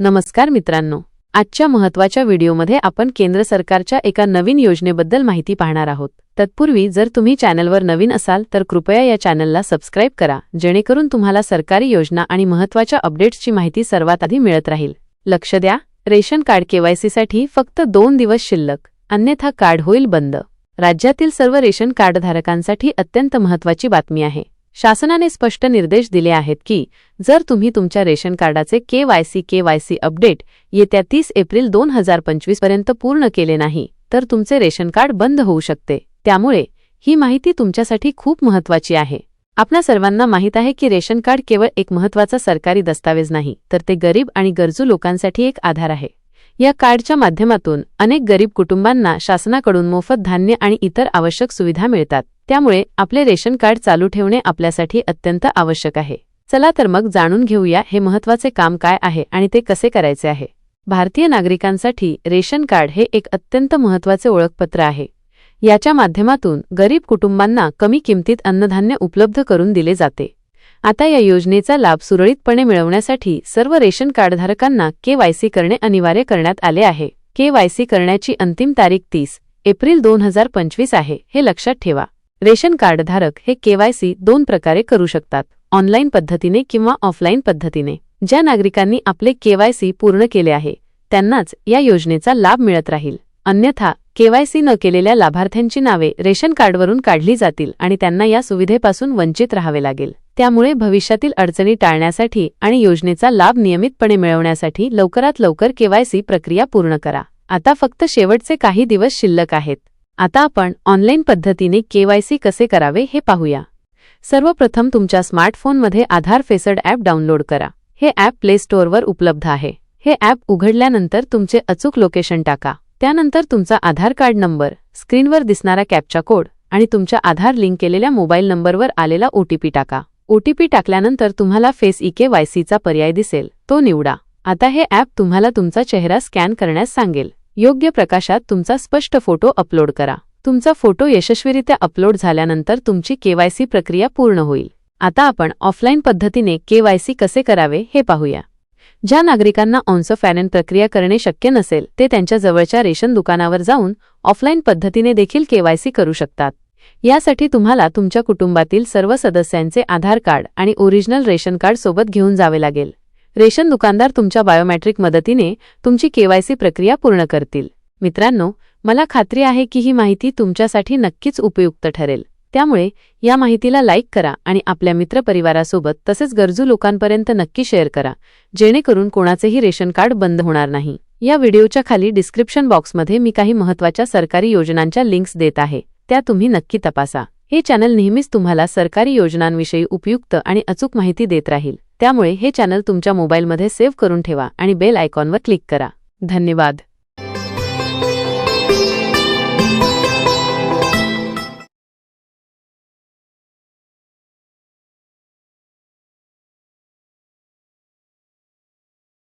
नमस्कार मित्रांनो. आजच्या महत्त्वाच्या व्हिडिओमध्ये आपण केंद्र सरकारच्या एका नवीन योजनेबद्दल माहिती पाहणार आहोत. तत्पूर्वी जर तुम्ही चॅनलवर नवीन असाल तर कृपया या चॅनलला सबस्क्राईब करा जेणेकरून तुम्हाला सरकारी योजना आणि महत्त्वाच्या अपडेट्सची माहिती सर्वात आधी मिळत राहील. लक्ष द्या रेशन कार्ड केवायसीसाठी फक्त दोन दिवस शिल्लक अन्यथा कार्ड होईल बंद. राज्यातील सर्व रेशन कार्डधारकांसाठी अत्यंत महत्त्वाची बातमी आहे. शासनाने स्पष्ट निर्देश दिले आहेत की जर तुम्ही तुमच्या रेशन कार्डाचे K Y C K Y C update येत्या तीस एप्रिल दोन हजार पंचवीसपर्यंत पूर्ण केले नाही तर तुमचे रेशन कार्ड बंद होऊ शकते. त्यामुळे ही माहिती तुमच्यासाठी खूप महत्त्वाची आहे. आपणा सर्वांना माहीत आहे की रेशन कार्ड केवळ एक महत्त्वाचा सरकारी दस्तावेज नाही तर ते गरीब आणि गरजू लोकांसाठी एक आधार आहे. या कार्डच्या माध्यमातून अनेक गरीब कुटुंबांना शासनाकडून मोफत धान्य आणि इतर आवश्यक सुविधा मिळतात. त्यामुळे आपले रेशन कार्ड चालू ठेवणे आपल्यासाठी अत्यंत आवश्यक आहे. चला तर मग जाणून घेऊया हे महत्त्वाचे काम काय आहे आणि ते कसे करायचे आहे. भारतीय नागरिकांसाठी रेशन कार्ड हे एक अत्यंत महत्त्वाचे ओळखपत्र आहे. याच्या माध्यमातून गरीब कुटुंबांना कमी किमतीत अन्नधान्य उपलब्ध करून दिले जाते. आता या योजनेचा लाभ सुरळीतपणे मिळवण्यासाठी सर्व रेशन कार्डधारकांना केवायसी करणे अनिवार्य करण्यात आले आहे. केवायसी करण्याची अंतिम तारीख तीस एप्रिल दोन हजार पंचवीस आहे हे लक्षात ठेवा. रेशन कार्डधारक हे केवायसी दोन प्रकारे करू शकतात ऑनलाईन पद्धतीने किंवा ऑफलाईन पद्धतीने. ज्या नागरिकांनी आपले केवायसी पूर्ण केले आहे त्यांनाच या योजनेचा लाभ मिळत राहील. अन्यथा केवायसी न केलेल्या लाभार्थ्यांची नावे रेशन कार्डवरून काढली जातील आणि त्यांना या सुविधेपासून वंचित राहावे लागेल. त्यामुळे भविष्यातील अडचणी टाळण्यासाठी आणि योजनेचा लाभ नियमितपणे मिळवण्यासाठी लवकरात लवकर केवायसी प्रक्रिया पूर्ण करा. आता फक्त शेवटचे काही दिवस शिल्लक आहेत. आता आपण ऑनलाईन पद्धतीने केवायसी कसे करावे हे पाहूया. सर्वप्रथम तुमच्या स्मार्टफोनमध्ये आधार फेसड ॲप डाउनलोड करा. हे ॲप प्ले स्टोअरवर उपलब्ध आहे. हे ॲप उघडल्यानंतर तुमचे अचूक लोकेशन टाका. त्यानंतर तुमचा आधार कार्ड नंबर स्क्रीनवर दिसणारा कॅपचा कोड आणि तुमच्या आधार लिंक केलेल्या मोबाईल नंबरवर आलेला ओटीपी टाका. ओटीपी टाकल्यानंतर तुम्हाला फेस इके वायसीचा पर्याय दिसेल. तो निवडा. आता हे ॲप तुम्हाला तुमचा चेहरा स्कॅन करण्यास सांगेल. योग्य प्रकाशात तुमचा स्पष्ट फोटो अपलोड करा. तुमचा फोटो यशस्वीरित्या अपलोड झाल्यानंतर तुमची केवायसी प्रक्रिया पूर्ण होईल. आता आपण ऑफलाईन पद्धतीने केवायसी कसे करावे हे पाहूया. ज्या नागरिकांना ऑन्सोफॅरन प्रक्रिया करणे शक्य नसेल ते त्यांच्या जवळच्या रेशन दुकानावर जाऊन ऑफलाईन पद्धतीने देखील केवायसी करू शकतात. यासाठी तुम्हाला तुमच्या कुटुंबातील सर्व सदस्यांचे आधार कार्ड आणि ओरिजिनल रेशन कार्ड सोबत घेऊन जावे लागेल. रेशन दुकानदार तुमच्या बायोमॅट्रिक मदतीने तुमची केवायसी प्रक्रिया पूर्ण करतील. मित्रांनो मला खात्री आहे की ही माहिती तुमच्यासाठी नक्कीच उपयुक्त ठरेल. त्यामुळे या माहितीला लाईक करा आणि आपल्या मित्रपरिवारासोबत तसेच गरजू लोकांपर्यंत नक्की शेअर करा जेणेकरून कोणाचेही रेशन कार्ड बंद होणार नाही. या व्हिडिओच्या खाली डिस्क्रिप्शन बॉक्समध्ये मी काही महत्त्वाच्या सरकारी योजनांच्या लिंक्स देत आहे त्या तुम्ही नक्की तपासा. हे चॅनल नेहमीच तुम्हाला सरकारी योजनांविषयी उपयुक्त आणि अचूक माहिती देत राहील त्यामुळे हे चॅनल तुमच्या मोबाईलमध्ये सेव्ह करून ठेवा आणि बेल आयकॉनवर क्लिक करा. धन्यवाद.